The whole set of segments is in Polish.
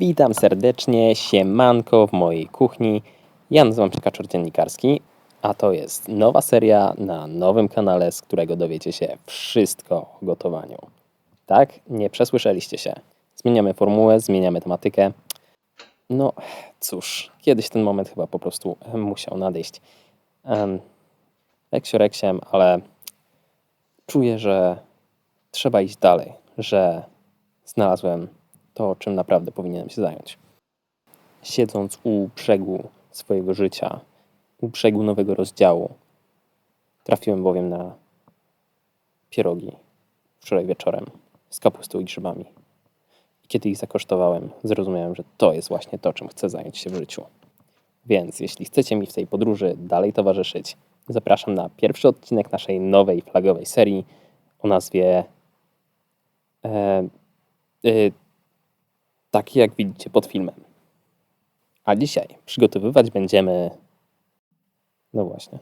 Witam serdecznie, siemanko w mojej kuchni. Ja nazywam się Kaczor Dziennikarski, a to jest nowa seria na nowym kanale, z którego dowiecie się wszystko o gotowaniu. Tak? Nie przesłyszeliście się. Zmieniamy formułę, zmieniamy tematykę. No cóż, kiedyś ten moment chyba po prostu musiał nadejść. Um, Reksio reksiem, ale czuję, że trzeba iść dalej, że znalazłem to, czym naprawdę powinienem się zająć. Siedząc u brzegu swojego życia, u brzegu nowego rozdziału, trafiłem bowiem na pierogi wczoraj wieczorem z kapustą i grzybami. I kiedy ich zakosztowałem, zrozumiałem, że to jest właśnie to, czym chcę zająć się w życiu. Więc jeśli chcecie mi w tej podróży dalej towarzyszyć, zapraszam na pierwszy odcinek naszej nowej flagowej serii o nazwie e, e, taki jak widzicie pod filmem. A dzisiaj przygotowywać będziemy. No właśnie.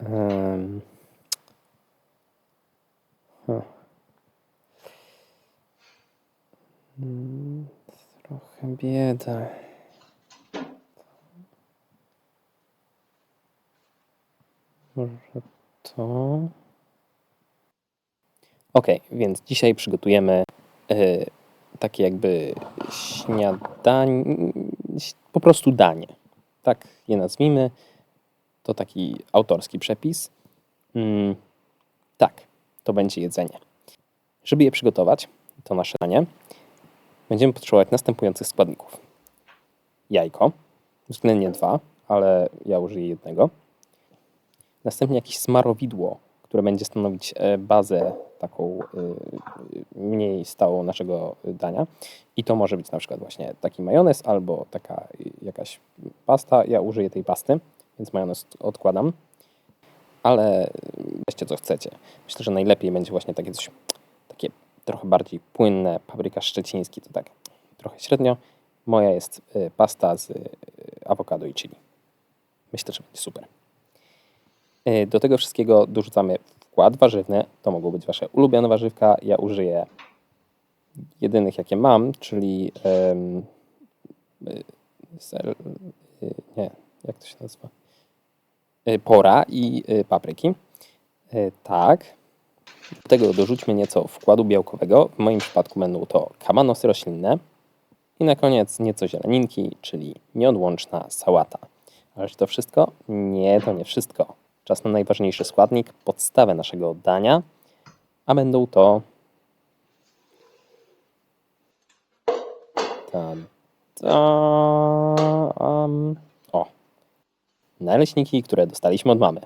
Um, huh. Mm, Trochę bieda. Może to. Ok, więc dzisiaj przygotujemy y, takie jakby śniadanie, po prostu danie. Tak je nazwijmy. To taki autorski przepis. Mm, tak, to będzie jedzenie. Żeby je przygotować, to nasze danie, będziemy potrzebować następujących składników. Jajko, względnie dwa, ale ja użyję jednego. Następnie jakieś smarowidło, które będzie stanowić e, bazę taką y, mniej stałą naszego dania. I to może być na przykład właśnie taki majonez albo taka jakaś pasta. Ja użyję tej pasty, więc majonez odkładam. Ale weźcie co chcecie. Myślę, że najlepiej będzie właśnie takie coś, takie trochę bardziej płynne. Papryka szczeciński to tak trochę średnio. Moja jest pasta z awokado i chili. Myślę, że będzie super. Do tego wszystkiego dorzucamy skład warzywny. To mogą być Wasze ulubione warzywka. Ja użyję jedynych, jakie mam, czyli um, ser, nie, jak to się nazywa? Pora i papryki. Tak. Do tego dorzućmy nieco wkładu białkowego. W moim przypadku będą to kamanosy roślinne. I na koniec nieco zieleninki, czyli nieodłączna sałata. Ale czy to wszystko? Nie, to nie wszystko. Czas na najważniejszy składnik, podstawę naszego dania, a będą to ta, ta, um, o, naleśniki, które dostaliśmy od mamy.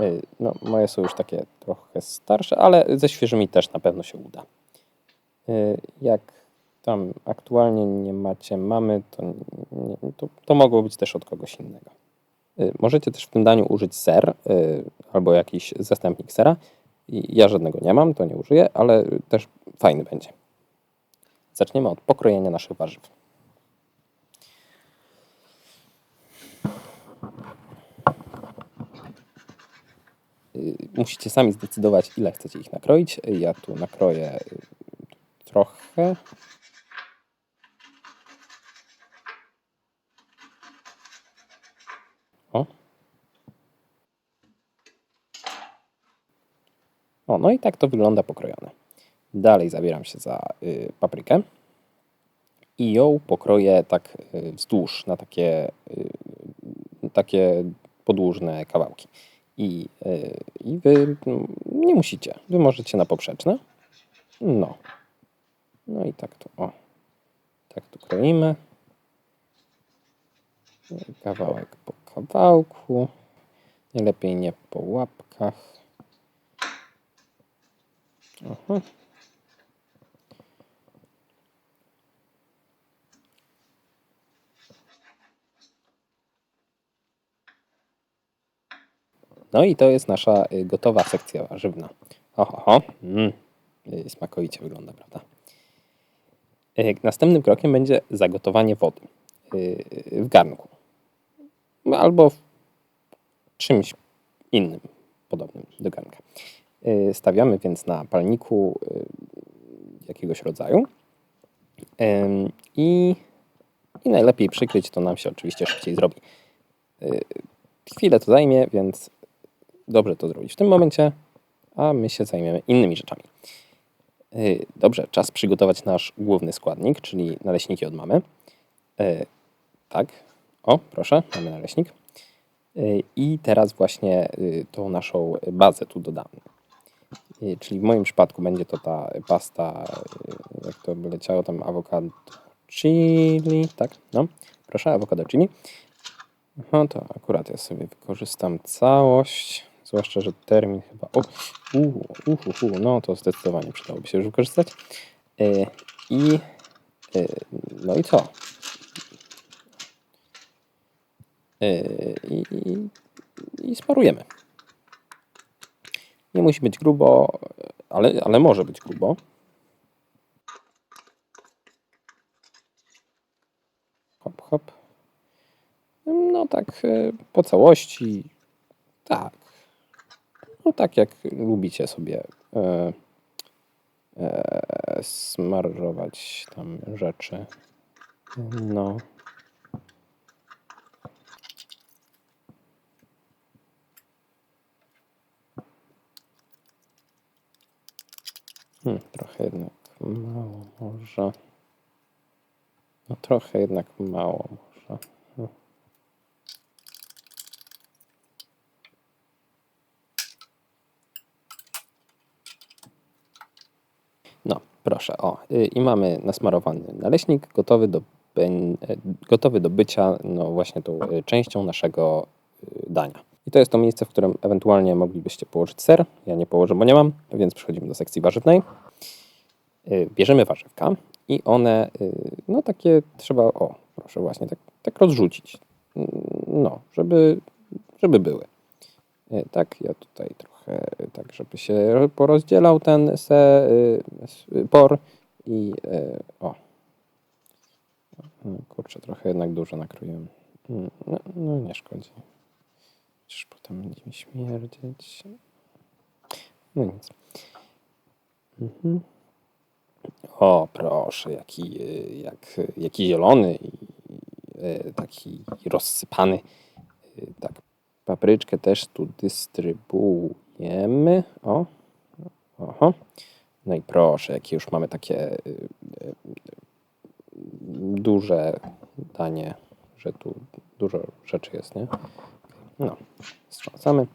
Y, no, moje są już takie trochę starsze, ale ze świeżymi też na pewno się uda. Y, jak tam aktualnie nie macie mamy, to, to, to mogło być też od kogoś innego. Y, możecie też w tym daniu użyć ser y, albo jakiś zastępnik sera. Ja żadnego nie mam, to nie użyję, ale też fajny będzie. Zaczniemy od pokrojenia naszych warzyw. Y, musicie sami zdecydować, ile chcecie ich nakroić. Ja tu nakroję trochę, O, no i tak to wygląda pokrojone. Dalej zabieram się za y, paprykę i ją pokroję tak y, wzdłuż na takie, y, takie podłużne kawałki. I, y, I wy nie musicie. Wy możecie na poprzeczne. No. No i tak to, o. Tak tu kroimy. Kawałek po kawałku. Najlepiej nie po łapkach. Aha. No i to jest nasza y, gotowa sekcja warzywna. Oho, mm, y, smakowicie wygląda, prawda? Y, następnym krokiem będzie zagotowanie wody w garnku albo w czymś innym podobnym do garnka. Y, stawiamy więc na palniku y, jakiegoś rodzaju I, I najlepiej przykryć, to nam się oczywiście szybciej zrobi. Y, Chwilę to zajmie, więc dobrze to zrobić w tym momencie, a my się zajmiemy innymi rzeczami. Dobrze, czas przygotować nasz główny składnik, czyli naleśniki od mamy. Tak, o proszę, mamy naleśnik. I teraz właśnie tą naszą bazę tu dodamy. Czyli w moim przypadku będzie to ta pasta, y, jak to by leciało tam, awokado chili, tak, no, proszę, awokado chili. No to akurat ja sobie wykorzystam całość, zwłaszcza, że termin chyba, o, uhu, uhu, uhu, no to zdecydowanie przydałoby się już wykorzystać. Y, I, y, no i co? Y, I, i. Nie musi być grubo, ale, ale może być grubo. Hop, hop. No tak e, po całości. Tak. No tak jak lubicie sobie e, e, smarować tam rzeczy. No. Hmm, trochę jednak mało może. No trochę jednak mało może. Hmm. No, proszę, o. y, I mamy nasmarowany naleśnik gotowy do, e, gotowy do bycia no właśnie tą y, częścią naszego y, dania. I to jest to miejsce, w którym ewentualnie moglibyście położyć ser. Ja nie położę, bo nie mam, więc przechodzimy do sekcji warzywnej. Y, Bierzemy warzywka i one, y, no takie trzeba, o, proszę właśnie, tak, tak rozrzucić. Mm, No, żeby, żeby były. Y, Tak, ja tutaj trochę, tak żeby się porozdzielał ten se, por i o. No, Kurczę, trochę jednak dużo nakroiłem. Mm, No, no nie szkodzi. Przecież potem będzie mi śmierdzieć. No nic. Mhm. O, proszę, jaki, jak, jaki zielony i y, taki rozsypany. Y, Tak, papryczkę też tu dystrybuujemy. O, oho. No i proszę, jakie już mamy takie y, duże danie, że tu dużo rzeczy jest, nie? No, strząsamy.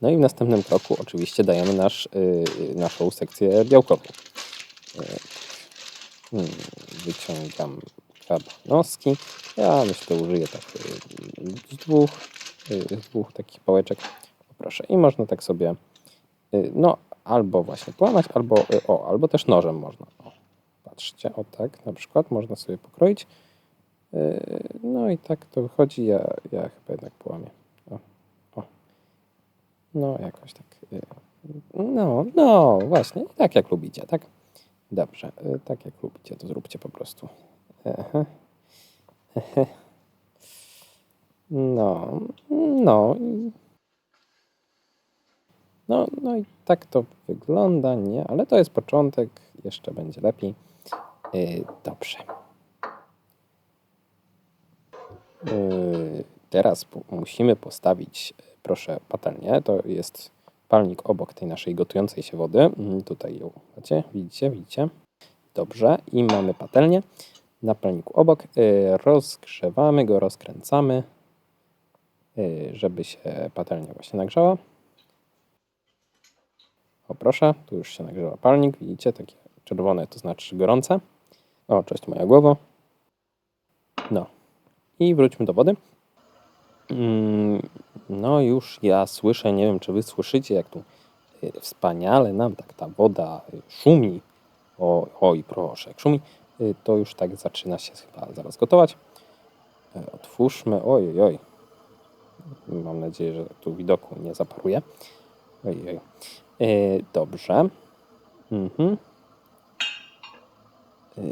No i w następnym kroku oczywiście dajemy nasz, y, naszą sekcję białkową. Y, hmm, wyciągam noski. Ja myślę, użyję tak y, z dwóch, y, z dwóch takich pałeczek. Proszę. I można tak sobie, y, no albo właśnie połamać, albo, y, o, albo też nożem można. O, patrzcie, o tak na przykład można sobie pokroić. Y, No i tak to wychodzi. Ja, ja chyba jednak połamię. O, o. No, jakoś tak. y, No, no, właśnie, tak jak lubicie, tak? Dobrze, y, tak jak lubicie, to zróbcie po prostu. Ehe. No, no. No, no i tak to wygląda, nie? Ale to jest początek, jeszcze będzie lepiej. Dobrze. Y, Teraz po- musimy postawić, y, proszę, patelnię. To jest palnik obok tej naszej gotującej się wody. Mm, Tutaj ją macie, widzicie, widzicie. Dobrze. I mamy patelnię na palniku obok. Y, Rozgrzewamy go, rozkręcamy, y, żeby się patelnia właśnie nagrzała. O proszę, tu już się nagrzewa palnik. Widzicie, takie czerwone to znaczy gorące. O, cześć moja głowa. I wróćmy do wody. Mm, No już ja słyszę, nie wiem czy wy słyszycie, jak tu y, wspaniale nam tak ta woda y, szumi. O, oj, proszę, jak szumi, y, to już tak zaczyna się chyba zaraz gotować. E, Otwórzmy, oj, oj. Mam nadzieję, że tu widoku nie zaparuje. Oj, oj. E, Dobrze. Mhm. E,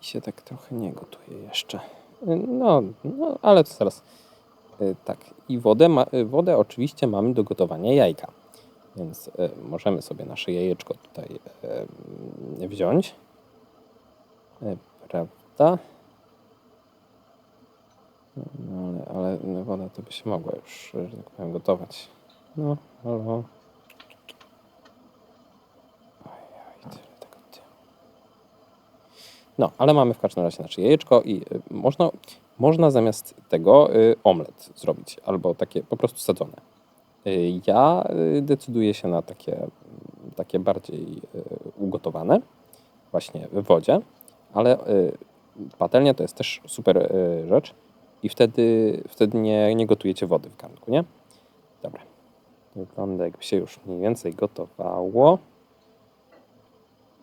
I się tak trochę nie gotuje jeszcze. No, no ale to zaraz. E, Tak, i wodę, e, wodę oczywiście mamy do gotowania jajka. Więc e, możemy sobie nasze jajeczko tutaj wziąć. Prawda? No ale, ale woda to by się mogła już, że tak powiem, gotować. No, halo. Ojej, tyle tego tyłu. No, ale mamy w każdym razie nasze jajeczko i y, można, można zamiast tego y, omlet zrobić, albo takie po prostu sadzone. Y, ja decyduję się na takie, takie bardziej ugotowane, właśnie w wodzie, ale patelnia to jest też super rzecz i wtedy, wtedy nie, nie gotujecie wody w garnku, nie? Dobra. Wygląda jakby się już mniej więcej gotowało.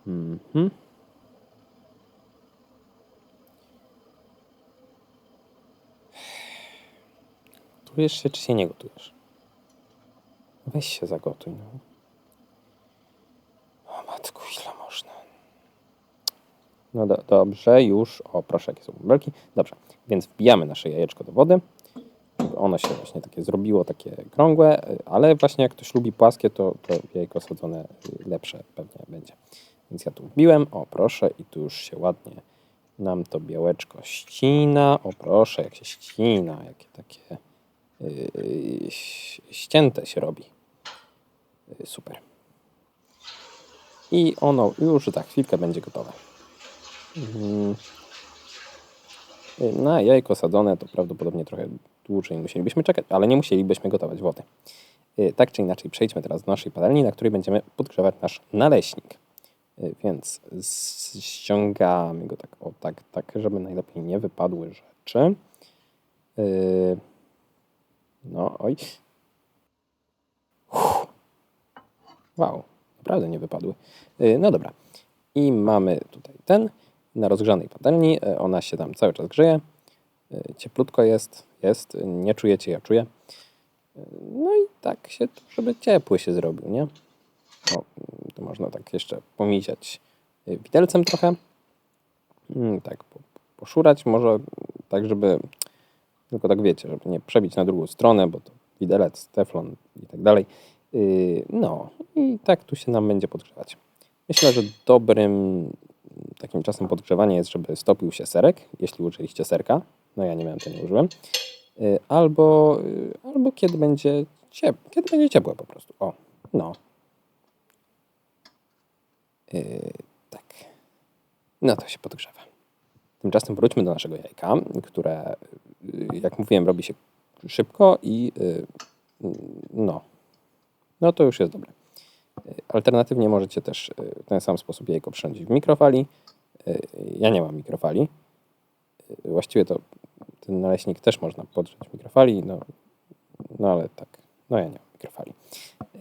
Mhm. Gotujesz się, czy się nie gotujesz? Weź się zagotuj, no. O matku, ile można? No do, dobrze, już. O, proszę, jakie są bąbelki. Dobrze, więc wbijamy nasze jajeczko do wody. Ono się właśnie takie zrobiło, takie krągłe, ale właśnie jak ktoś lubi płaskie, to, to jajko sadzone y, lepsze pewnie będzie. Więc ja tu wbiłem, o proszę, i tu już się ładnie nam to białeczko ścina. O proszę, jak się ścina, jakie takie ścięte się robi. Yy, super. I ono już za chwilkę będzie gotowe. Mm. Yy, Na jajko sadzone to prawdopodobnie trochę dłużej musielibyśmy czekać, ale nie musielibyśmy gotować wody. Tak czy inaczej, przejdźmy teraz do naszej patelni, na której będziemy podgrzewać nasz naleśnik. Więc ściągamy go tak, o, tak, tak, żeby najlepiej nie wypadły rzeczy. No, oj. Uff. Wow, naprawdę nie wypadły. Yy, No dobra. I mamy tutaj ten na rozgrzanej patelni. Yy, Ona się tam cały czas grzeje. Yy, Cieplutko jest, jest. Nie czujecie, ja czuję. No i tak się, żeby ciepły się zrobił, nie? O, to można tak jeszcze pomisiać yy, widelcem trochę. Mm, Tak, po- poszurać może tak, żeby tylko tak wiecie, żeby nie przebić na drugą stronę, bo to widelec, teflon i tak dalej. Yy, No i tak tu się nam będzie podgrzewać. Myślę, że dobrym takim czasem podgrzewania jest, żeby stopił się serek, jeśli użyliście serka. No ja nie miałem, to nie użyłem. Yy, Albo, yy, albo kiedy będzie ciepłe, kiedy będzie ciepłe po prostu. O, no. Yy, tak. No to się podgrzewa. Tymczasem wróćmy do naszego jajka, które, y, jak mówiłem, robi się szybko i y, no, no to już jest dobre. Y, Alternatywnie możecie też y, w ten sam sposób jajko przyrządzić w mikrofali. Y, Ja nie mam mikrofali. Y, Właściwie to ten naleśnik też można podgrzeć w mikrofali, no, no ale tak, no ja nie mam mikrofali.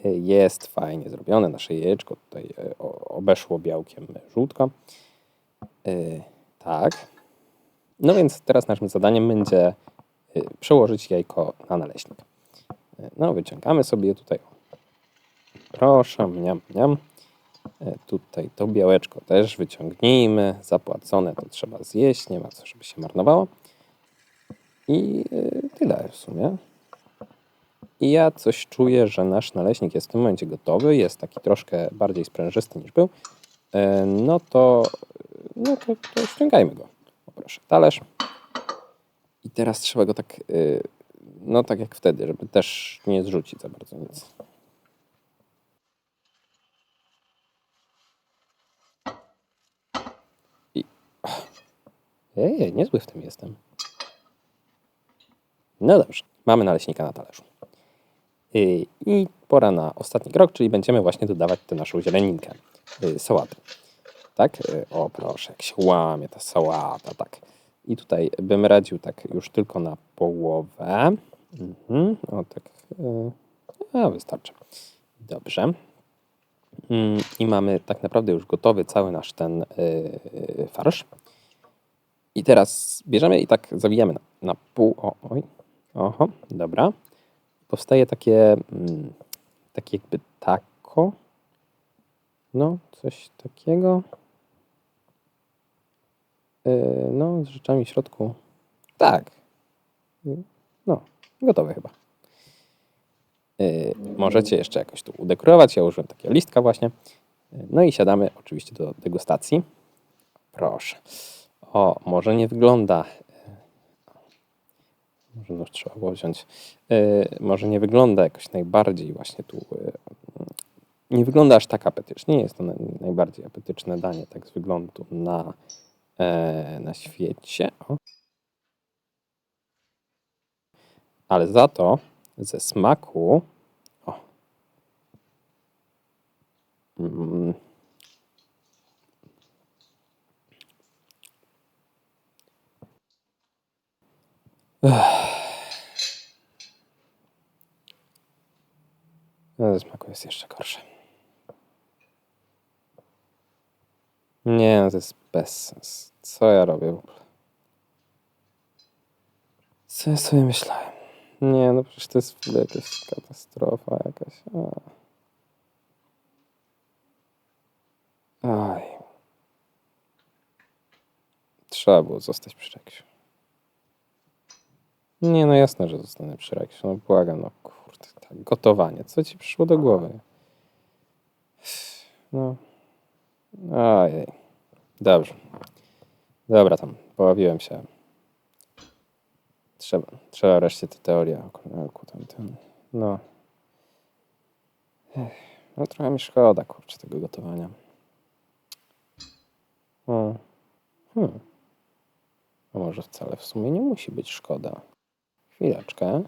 Y, Jest fajnie zrobione, nasze jajeczko tutaj y, obeszło białkiem żółtko. Y, Tak. No więc teraz naszym zadaniem będzie y, przełożyć jajko na naleśnik. Y, No, wyciągamy sobie tutaj. Proszę, mniam, mniam. Y, Tutaj to białeczko też wyciągnijmy. Zapłacone to trzeba zjeść, nie ma co, żeby się marnowało. I tyle w sumie. I ja coś czuję, że nasz naleśnik jest w tym momencie gotowy. Jest taki troszkę bardziej sprężysty niż był. No to, no to, to ściągajmy go. Proszę, talerz. I teraz trzeba go tak, y, no tak jak wtedy, żeby też nie zrzucić za bardzo nic. I... Ej, niezły w tym jestem. No dobrze, mamy naleśnika na talerzu. Y, I pora na ostatni krok, czyli będziemy właśnie dodawać tę naszą zieleninkę, y, sałatę. Tak? Y, O proszę, jak się łamie ta sałata, tak. I tutaj bym radził tak już tylko na połowę. Mhm. O tak. y, A, wystarczy. Dobrze. Mm, I mamy tak naprawdę już gotowy cały nasz ten y, farsz. I teraz bierzemy i tak zawijamy na, na pół. O, oj. Oho, dobra. Powstaje takie, mm, takie jakby tako. No, coś takiego. Yy, no, z rzeczami w środku. Tak. Yy, No, gotowe chyba. Y, możecie jeszcze jakoś tu udekorować. Ja użyłem takiego listka właśnie. Y, No i siadamy oczywiście do degustacji. Proszę. O, może nie wygląda. Może nóż trzeba było wziąć. Y, może nie wygląda jakoś najbardziej właśnie tu. y, nie wygląda aż tak apetycznie. Nie jest to naj- najbardziej apetyczne danie, tak z wyglądu na, e, na świecie. O. Ale za to ze smaku. O. Mm. Ze smaku jest jeszcze gorsze. Nie, no to jest bezsens. Co ja robię w ogóle? Co ja sobie myślałem? Nie, no przecież to jest w ogóle jakaś katastrofa jakaś. Aj. Trzeba było zostać przy Reksiu. Nie, no jasne, że zostanę przy Reksiu. No błagam, no kurde, tak, gotowanie. Co ci przyszło do głowy? No. Ojej. Dobrze. Dobra tam, pobawiłem się. Trzeba, trzeba wreszcie tę teorię o Kornelku tam, ten. No. Ech, no trochę mi szkoda, kurczę, tego gotowania. O. Hmm. A może wcale w sumie nie musi być szkoda. Chwileczkę.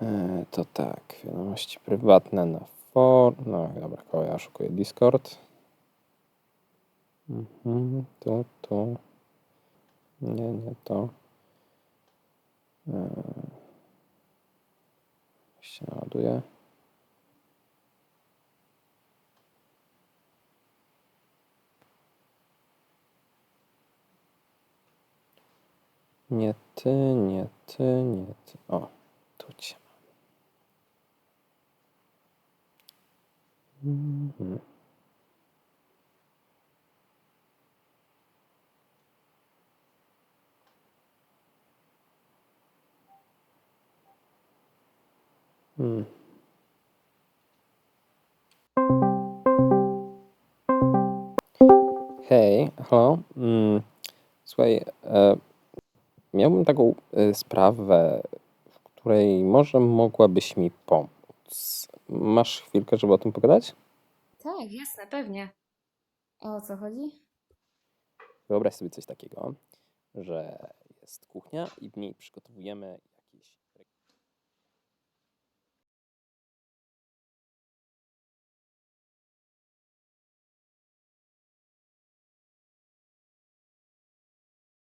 E, To tak, wiadomości prywatne na for... No dobra, ja oszukuję Discord. Mhm, tu, tu. Nie, nie to. E, się naładuje. Nie ty, nie ty, nie ty. O, tu cię mam. Mhm. Hmm. Hej, halo. Mm, Słuchaj, e, miałbym taką e, sprawę, w której może mogłabyś mi pomóc. Masz chwilkę, żeby o tym pogadać? Tak, jasne, pewnie. O co chodzi? Wyobraź sobie coś takiego, że jest kuchnia i w niej przygotowujemy